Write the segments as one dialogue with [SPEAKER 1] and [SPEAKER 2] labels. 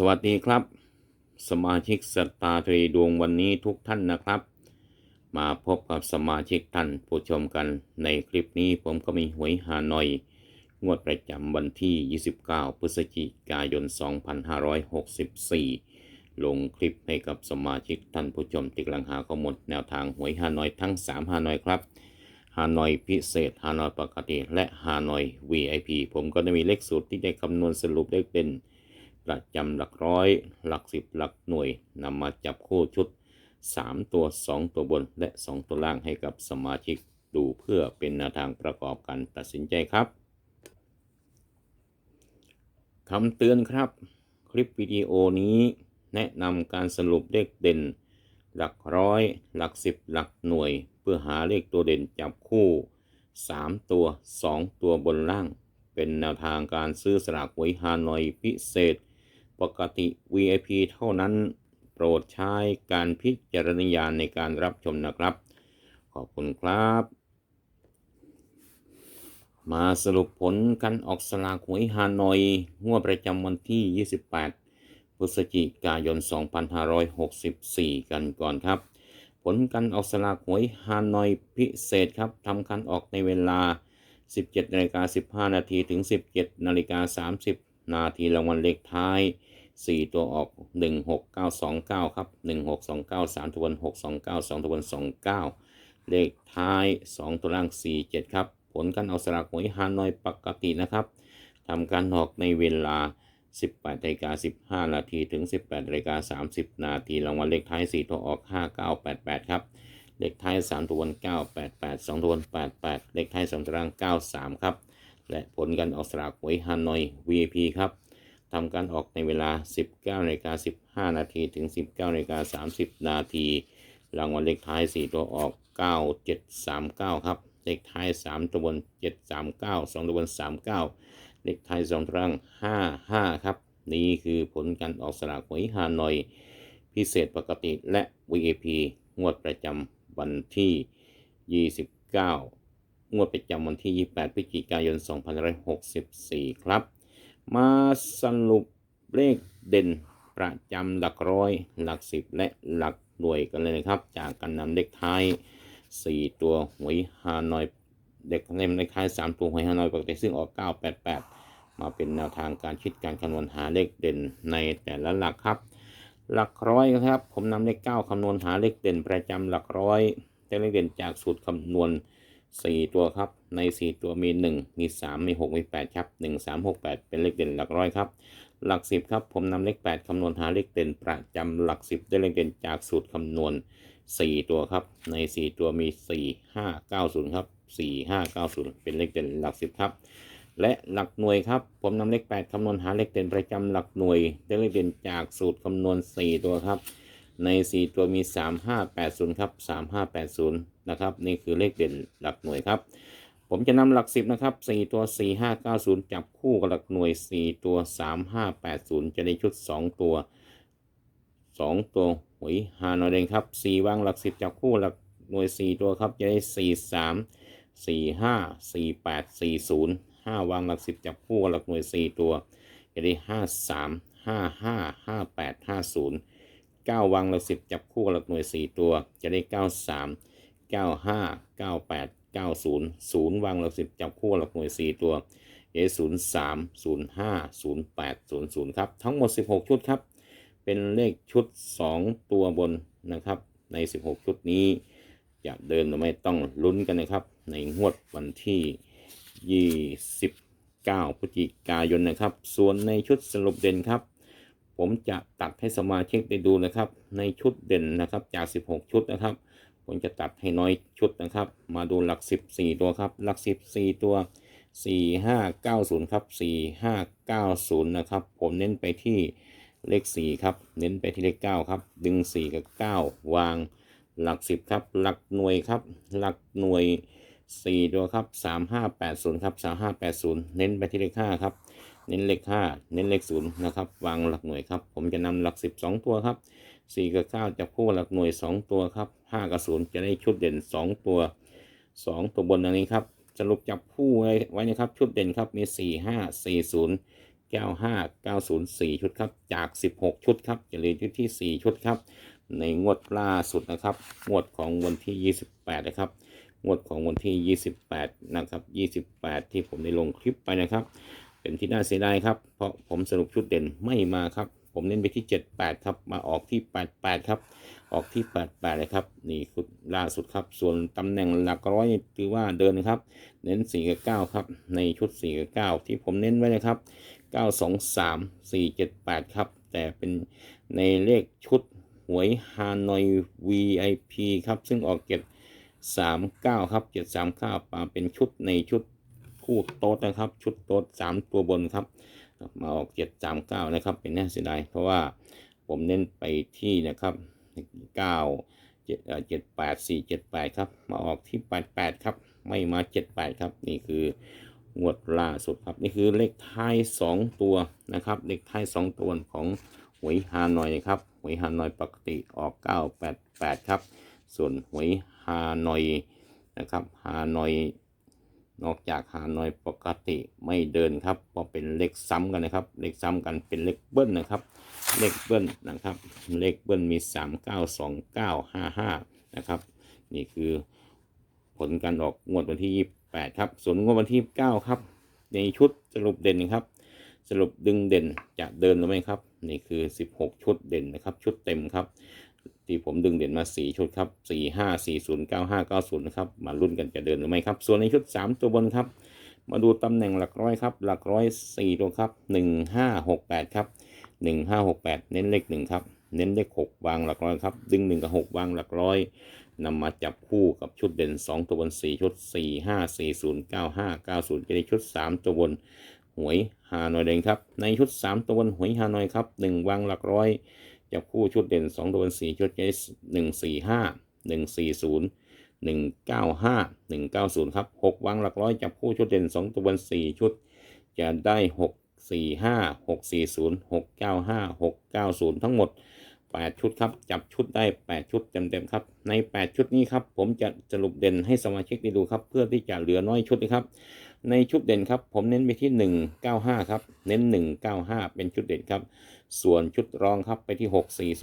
[SPEAKER 1] สวัสดีครับ สมาชิกสตาร์ทรีดวงวันนี้ทุกท่านนะครับ มาพบกับสมาชิกท่านผู้ชมกันในคลิปนี้ผมก็มีหวยฮานอย งวดประจำวันที่ 29 พฤศจิกายน 2564 ลงคลิปให้กับสมาชิกท่านผู้ชมที่กลังหาข้อมูลแนวทางหวยฮานอยทั้ง 3 ฮานอยครับฮานอยพิเศษฮานอยปกติและฮานอย VIP ผมก็ได้มีเลขสูตรที่ได้คำนวณสรุปเลขเด่น ประจำหลักร้อย หลักสิบหลักหน่วยนำมาจับคู่ชุด 3 ตัว 2 ตัวบนและ 2 ตัวล่างให้กับสมาชิกดูเพื่อเป็นแนวทางประกอบการตัดสินใจครับคำเตือนครับ คลิปวิดีโอนี้ แนะนำการสรุปเลขเด่น หลักร้อย หลักสิบหลักหน่วย เพื่อหาเลขตัวเด่นจับคู่ 3 ตัว 2 ตัวบนล่าง เป็นแนวทางการซื้อสลากหวยฮานอยพิเศษ ปกติ VIP เท่านั้น โปรดใช้การพิจารณญาณในการรับชมนะครับ ขอบคุณครับ มาสรุปผลการออกสลากหวยฮานอย งวดประจำวันที่ 28 พฤศจิกายน 2564 กันก่อนครับ ผลการออกสลากหวยฮานอยพิเศษครับทำการออกในเวลา 17นาฬิกา15 นาทีถึง 17นาฬิกา30นาทีรางวัลเลขท้าย 4ตัวออก16929ครับ1629 3ตัวบน629 2ตัวบน29เลขท้าย2ตัวล่าง47ครับ ผลการเอาสลากหวยฮานอยปกตินะครับทำการออกในเวลา 18นาฬิกา15 นาทีถึง 18นาฬิกา30 นาทีรางวัลเลขท้าย 4 ตัวออก 5988 ครับ เลขท้าย 3 ตัวบน988 2 ตัวบน88 เลขท้าย 2 ตัวล่าง 93 ครับ และผลการออกสลากหวยฮานอย VIP ครับ ทำการออกในเวลา 19นาฬิกา15 นาทีถึง 19นาฬิกา30 นาทีรางวัลเลขท้าย 4 ตัวออก 9739 ครับ เลขท้าย 3 ตัวบน 739 2 ตัวบน 39 เลขท้าย 2 ตัวล่าง 55 ครับ นี่คือผลการออกสลากหวยฮานอย พิเศษปกติและ VIP งวดประจำวันที่ 29 งวดประจำวันที่ 28 พฤศจิกายน 2564 ครับ มาสรุปเลขเด่นประจำหลักร้อย หลักสิบและหลักหน่วยกันเลยนะครับ จากการนำเลขท้าย 4 ตัวหวยฮานอยเด็กเล่มเลขท้าย 3 ตัวหวยฮานอยปกติซึ่งออก 988 มาเป็นแนวทางการคิดการคำนวณหาเลขเด่นในแต่ละหลักครับ หลักร้อยครับ ผมนำเลข 9คำนวณหาเลขเด่นประจำหลักร้อยเลขเด่นจากสูตรคำนวณ 4 ตัวครับ ใน 4 ตัวมี 1 มี 3 มี 6 มี 8 ครับ 1 3 6 8 เป็นเลขเด่นหลักร้อยครับ หลัก 10 ครับ ผมนำเลข 8คำนวณหาเลขเด่นประจำหลัก 10 ได้เลขเด่นจากสูตรคำนวณ 4 ตัวครับ ใน 4 ตัวมี 4 5 9 0 ครับ 4 5 9 0 เป็นเลขเด่นหลัก 10 ครับ และหลักหน่วยครับ ผมนำเลข 8คำนวณหาเลขเด่นประจำหลักหน่วย ได้เลขเด่นจากสูตรคำนวณ 4 ตัวครับ ใน 4 ตัวมี 3580 ครับ 3580 นะครับ นี่คือเลขเด่นหลักหน่วยครับ ผมจะนำหลัก 10 นะครับ 4 ตัว 4590 จับคู่กับหลักหน่วย 4 ตัว 3580 จะได้ชุด 2 ตัว 2 ตัวหวยฮานอยเองครับ 4 วางหลัก 10 จับคู่หลักหน่วย 4 ตัวครับ จะได้ 43 45 48 40 5 วางหลัก 10 จับคู่กับหลักหน่วย 4 ตัว จะได้ 53 55 58 50 9วางหลัก10 จับคู่กับหลักหน่วย 4 ตัวจะได้ 93 95 98 90 0วางหลัก10 จับคู่กับหลักหน่วย 4 ตัวจะได้03 05 08 00 ครับ ทั้งหมด 16 ชุดครับ เป็นเลขชุด 2 ตัวบนนะครับ ใน 16 ชุดนี้ จะเดินหรือไม่ต้องลุ้นกันนะครับ ในงวดวันที่29พฤศจิกายนนะครับ ส่วนในชุดสรุปเด่นครับ ผมจะตัดให้สมาชิกได้ดูนะครับ ในชุดเด่นนะครับจาก 16 ชุดนะครับ ผมจะตัดให้น้อยชุดนะครับ มาดูหลัก 14 ตัวครับ หลัก 14 ตัว 4590 ครับ 4590 นะครับ ผมเน้นไปที่เลข 4 ครับ เน้นไปที่เลข 9 ครับ ดึง 4 กับ 9 วางหลัก 10 ครับ หลักหน่วยครับ หลักหน่วย 4 ตัวครับ 3580 ครับ 3580 เน้นไปที่เลข 5 ครับ เน้นเลข5เน้นเลข0นะครับ วางหลักหน่วยครับ ผมจะนำหลัก10 2ตัวครับ4กับ9จะคู่หลักหน่วย2ตัวครับ5กับ0จะได้ชุดเด่น2ตัว2ตัวบนอันนี้ครับสรุปจับคู่ไว้ไว้นะครับ ชุดเด่นครับมี4 5 4 0 95 904ชุดครับ จาก16ชุดครับจะเหลืออยู่ที่4ชุดครับ ในงวดล่าสุดนะครับ งวดของวันที่28นะครับงวดของวันที่ 28 นะครับ 28 ที่ผมได้ลงคลิปไปนะครับ เป็นที่น่าเสียดายครับ เพราะผมสรุปชุดเด่นไม่มาครับ ผมเน้นไปที่ 78 ครับ มาออกที่ 88 ครับ ออกที่ 88 เลยครับ นี่คือล่าสุดครับ ส่วนตำแหน่งหลักร้อยถือว่าเดินครับ เน้น4กับ9ครับ ในชุด4กับ9ที่ผมเน้นไว้นะครับ 9 2 3 4 7 8 ครับ แต่เป็นในเลขชุดหวยฮานอย VIP ครับ ซึ่งออกเก็บ39 ครับ 739มาเป็นชุดในชุด คู่โต๊ดนะครับ ชุดโต๊ด3ตัวบนครับ มาออก739นะครับ เป็นน่าเสียดายเพราะว่าผมเน้นไปที่นะครับ9 7 7 8 4 7 8ครับ มาออกที่88ครับ ไม่มา78ครับ นี่คืองวดล่าสุดครับ นี่คือเลขท้าย2ตัวนะครับ เลขท้าย2ตัวของหวยฮานอยนะครับหวยฮานอยปกติออก 988 ครับ ส่วนหวยฮานอยนะครับฮานอย นอกจากฮานอยปกติไม่เดินครับเพราะเป็นเลขซ้ำกันนะครับ เลขซ้ำกันเป็นเลขเบิ้ลนะครับ เลขเบิ้ลนะครับ เลขเบิ้ลมี 3 9 2 9 5 5 นะครับ นี่คือผลการออกงวดวันที่ 28 ครับส่วนงวดวันที่ 9 ครับ ในชุดสรุปเด่นครับ สรุปดึงเด่นจะเดินหรือไม่ครับ นี่คือ 16 ชุดเด่นนะครับ ชุดเต็มครับ ที่ผมดึงเด่นมา 4 ชุดครับ 4 5 4 0 9 5 9 0 นะครับ มาลุ้นกันจะเดินหรือไม่ครับ ส่วนในชุด 3 ตัวบนครับ มาดูตำแหน่งหลักร้อยครับ หลักร้อย 4 ตัวครับ 1 5 6 8 ครับ 1 5 6 8 เน้นเลข1ครับ เน้นเลข6วางหลักร้อยครับ ดึง 1 กับ 6 วางหลักร้อยนำมาจับคู่กับชุดเด่น 2 ตัวบน 4 ชุด 4 5 4 0 9 5 9 0จะได้ชุด 3 ตัวบน หวยฮานอยเด่นครับ ในชุด 3 ตัวบนหวยฮานอยครับ 1 วางหลักร้อย จับคู่ชุดเด่น2ตัวบน4ชุดจะได้1 4 5 1 4 0 1 9 5 1 9 0ครับ6วางหลักร้อยจับคู่ชุดเด่น2ตัวบน4ชุด จะได้6 4 5 6 4 0 6 9 5 6 9 0ทั้งหมด8ชุดครับ จับชุดได้8ชุดเต็มๆครับ ใน8ชุดนี้ครับ ผมจะสรุปเด่นให้สมาชิกได้ดูครับ เพื่อที่จะเหลือน้อยชุดนะครับ ในชุดเด่นครับ ผมเน้นไปที่ 195 ครับ เน้น 195 เป็นชุดเด่นครับ ส่วนชุดรองครับไปที่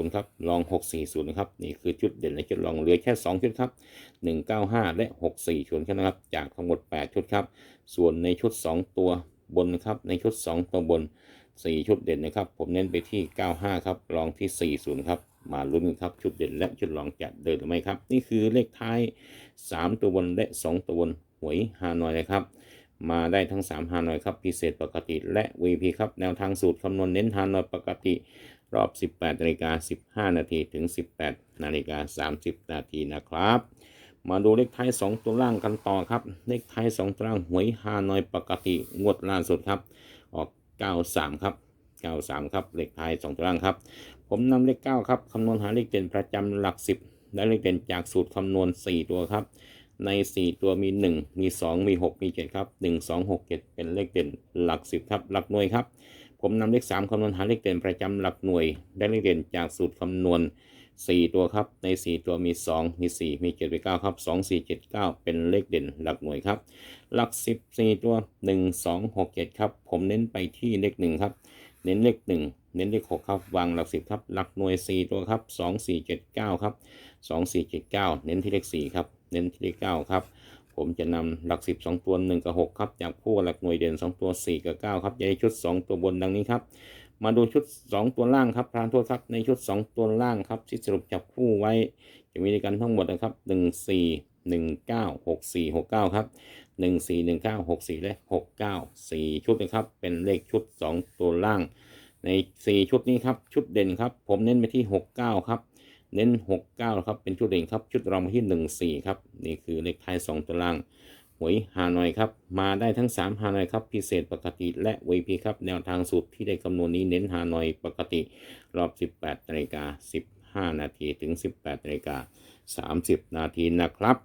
[SPEAKER 1] 640 ครับรอง 640นะครับ นี่คือชุดเด่นและชุดรองเหลือแค่ 2 ชุดครับ 195 และ 64 ชุดนะครับ จากทั้งหมด 8 ชุดครับ ส่วนในชุด 2 ตัวบนครับ ในชุด 2 ตัวบน 4 ชุดเด่นนะครับ ผมเน้นไปที่ 95 ครับ รองที่ 40 ครับมาลุ้นกันครับชุดเด่นและชุดรองจะเดินหรือไม่ครับ นี่คือเลขท้าย 3 ตัวบนและ 2 ตัวบนหวยฮานอยนะครับ มาได้ทั้ง3ฮานอยครับพิเศษปกติและ VP ครับแนวทางสูตรคำนวณเน้นฮานอยปกติรอบ 18นาฬิกา15 นาทีถึง 18นาฬิกา30 นาทีนะครับ มาดูเลขท้าย 2 ตัวล่างกันต่อครับ เลขท้าย 2 ตัวล่างหวยฮานอยปกติงวดล่าสุดครับ ออก 93 ครับ 93 ครับ เลขท้าย 2 ตัวล่างครับ ผมนำเลข 9 ครับคำนวณหาเลขเด่นประจำหลัก 10 และเลขเด่นจากสูตรคำนวณ 4 ตัวครับ ใน 4 ตัวมี 1 มี 2 มี 6 มี 7 ครับ 1 2 6 7 เป็นเลขเด่นหลัก 10 ครับ หลักหน่วยครับ ผมนำเลข 3คำนวณหาเลขเด่นประจำหลักหน่วย ได้เลขเด่นจากสูตรคำนวณ 4 ตัวครับ ใน 4 ตัวมี 2 มี 4 มี 7 มี 9 ครับ 2 4 7 9 เป็นเลขเด่นหลักหน่วยครับ หลัก 10 4 ตัว 1 2 6 7 ครับ ผมเน้นไปที่เลข 1 ครับ เน้นเลข 1เน้นเลข6ครับวางหลัก10ครับ หลักหน่วย4ตัวครับ2 4 7 9 ครับ2 4 7 9 เน้นที่เลข4ครับ เน้นที่เลข9ครับ ผมจะนำหลัก10 2ตัว1กับ6ครับจับคู่หลักหน่วยเด่น2ตัว4กับ9ครับจะได้ชุด2ตัวบนดังนี้ครับมาดูชุด 2 ตัวล่างครับพรานโทษครับในชุด 2 ตัวล่างครับที่สรุปจับคู่ไว้ จะมีด้วยกันทั้งหมดนะครับ 1 4 1 9 6 4 6 9 ครับ 1 4 1 9 6 4 และ 6 9 4 ชุดนะครับ เป็นเลขชุด 2 ตัวล่าง ใน 4 ชุดนี้ครับ ชุดเด่นครับ ผมเน้นไปที่ 6 9 ครับ เน้น 6 9ครับเป็นชุดเด่นครับชุดรองไปที่ 1 4 ครับ นี่คือเลขท้าย 2ตัวล่างหวยฮานอยครับ มาได้ทั้ง 3ฮานอยครับ พิเศษปกติและ VP ครับ แนวทางสูตรที่ได้คำนวณนี้เน้นฮานอยปกติ รอบ 18นาฬิกา15 นาทีถึง 18นาฬิกา30 นาทีนะครับ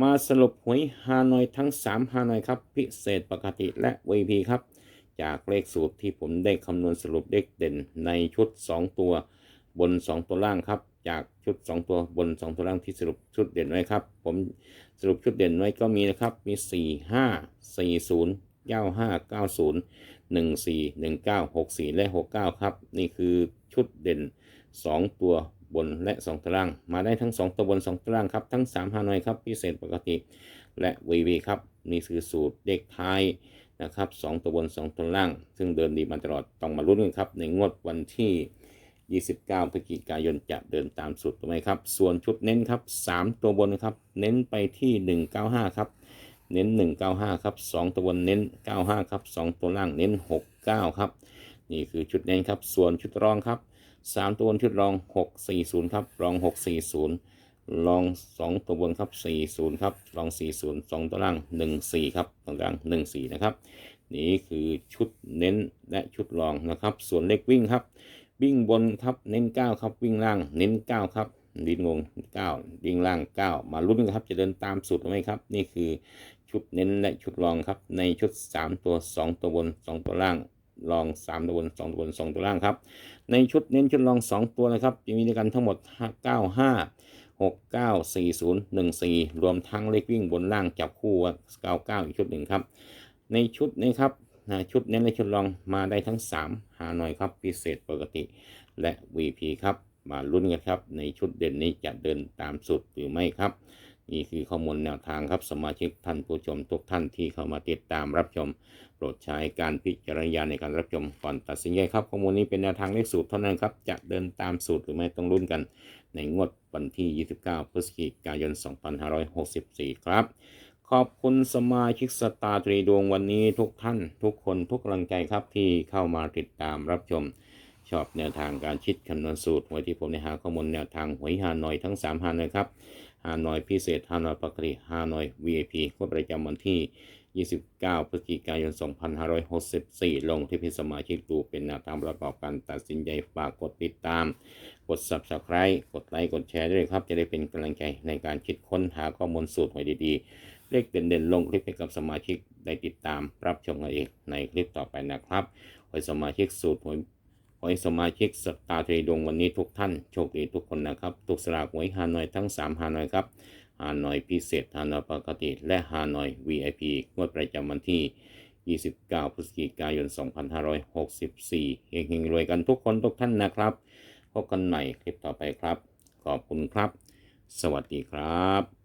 [SPEAKER 1] มาสรุปหวยฮานอยทั้ง 3ฮานอยครับ พิเศษปกติและ VP ครับ จากเลขสูตรที่ผมได้คำนวณสรุปเลขเด่นในชุด 2 ตัว บน 2 ตัวล่างครับ จากชุด 2 ตัวบน 2 ตัวล่างที่สรุปชุดเด่นไว้ครับ ผมสรุปชุดเด่นไว้ก็มีนะครับมี 4 5 4 0 9590 14 19 64 และ 69 ครับ นี่คือชุดเด่น 2 ตัวบนและ 2 ตาราง มาได้ทั้ง 2 ตัวบน 2 ตารางครับ ทั้ง 3 ฮานอยครับ พิเศษปกติและ VV ครับ นี่คือสูตรเด็กไทยนะครับ 2 ตัวบน 2 ตัวล่าง ซึ่งเดินดีมาตลอดต้องมาลุ้นกันครับ ในงวดวันที่ 29พฤศจิกายนจะเดินตามสูตรถูกไหมครับ ส่วนชุดเน้นครับ 3 ตัวบนนะครับ เน้นไปที่ 195 ครับ เน้น 195 ครับ 2 ตัวบนเน้น 95 ครับ 2 ตัวล่างเน้น 69 ครับ นี่คือชุดเน้นครับ ส่วนชุดรองครับ 3 ตัวบนชุดรอง 640 ครับ รอง 640 รอง 2 ตัวบนครับ 40 ครับ รอง 40 2 ตัวล่าง 14 ครับ ตรงกลาง 14 นะครับ นี่คือชุดเน้นและชุดรองนะครับ ส่วนเลขวิ่งครับ วิ่งบนครับเน้น 9 ครับ วิ่งล่างเน้น 9 ครับดินงง9วิ่งล่าง 9 มาลุ้นกันครับจะเดินตามสูตรหมครับ นี่คือชุดเน้นและชุดรองครับ ในชุด 3 ตัว 2 ตัวบน 2 ตัวล่างรอง 3 ตัวบน 2 ตัวบน 2 ตัวล่างครับ ในชุดเน้นชุดรอง 2 ตัวนะครับจะมีด้วยกันทั้งหมด 9 5 6 9 4 0 1 4 รวมทั้งเลขวิ่งบนล่างจับคู่ 99 อีกชุดหนึ่งครับ ในชุดนี้ครับ นะชุดเน้นและชุดรองมาได้ทั้ง 3 หาหน่อยครับพิเศษปกติและ VP ครับ มาลุ้นกันครับ ในชุดเด่นนี้จะเดินตามสุดหรือไม่ครับ นี่คือข้อมูลแนวทางครับสมาชิกท่านผู้ชมทุกท่านที่เข้ามาติดตามรับชม โปรดใช้การพิจารณาในการรับชมก่อนตัดสินใจครับข้อมูลนี้เป็นแนวทางเลขสูตรเท่านั้นครับจะเดินตามสูตรหรือไม่ต้องลุ้นกัน ในงวดวันที่ 29 พฤศจิกายน 2564 ครับ ขอบคุณสมาชิกสตาร์ตรีดวงวันนี้ทุกท่าน ทุกคนทุกกำลังใจครับที่เข้ามาติดตามรับชม ชอบแนวทางการคิดคำนวณสูตรหวยที่ผมได้หาข้อมูลแนวทางหวยฮานอยทั้ง 3 ฮานอยครับฮานอยพิเศษฮานอยปกติฮานอย VIP งวดประจำวันที่ 29 พฤศจิกายน 2564 ลงที่พิสมาชิกดูเป็นแนวทางประกอบการตัดสินใจฝากกดติดตาม กด Subscribe กดไลค์กดแชร์ด้วยครับ จะได้เป็นกำลังใจในการคิดค้นหาข้อมูลสูตรหวยดีๆ เลขเด่นๆ ลงคลิปให้กับสมาชิกได้ติดตามรับชมกันเองในคลิปต่อไปนะครับขอให้สมาชิกสูตรหวยขอสมาชิกสตาร์เทรดวงวันนี้ทุกท่านโชคดีทุกคนนะครับทุกสลากหวยฮานอยทั้ง 3ฮานอยครับฮานอยพิเศษฮานอยปกติ และฮานอย VIP งวดประจำวันที่ 29 พฤศจิกายน 2564เฮงๆรวยกันทุกคนทุกท่านนะครับพบกันใหม่คลิปต่อไปครับ ขอบคุณครับ สวัสดีครับ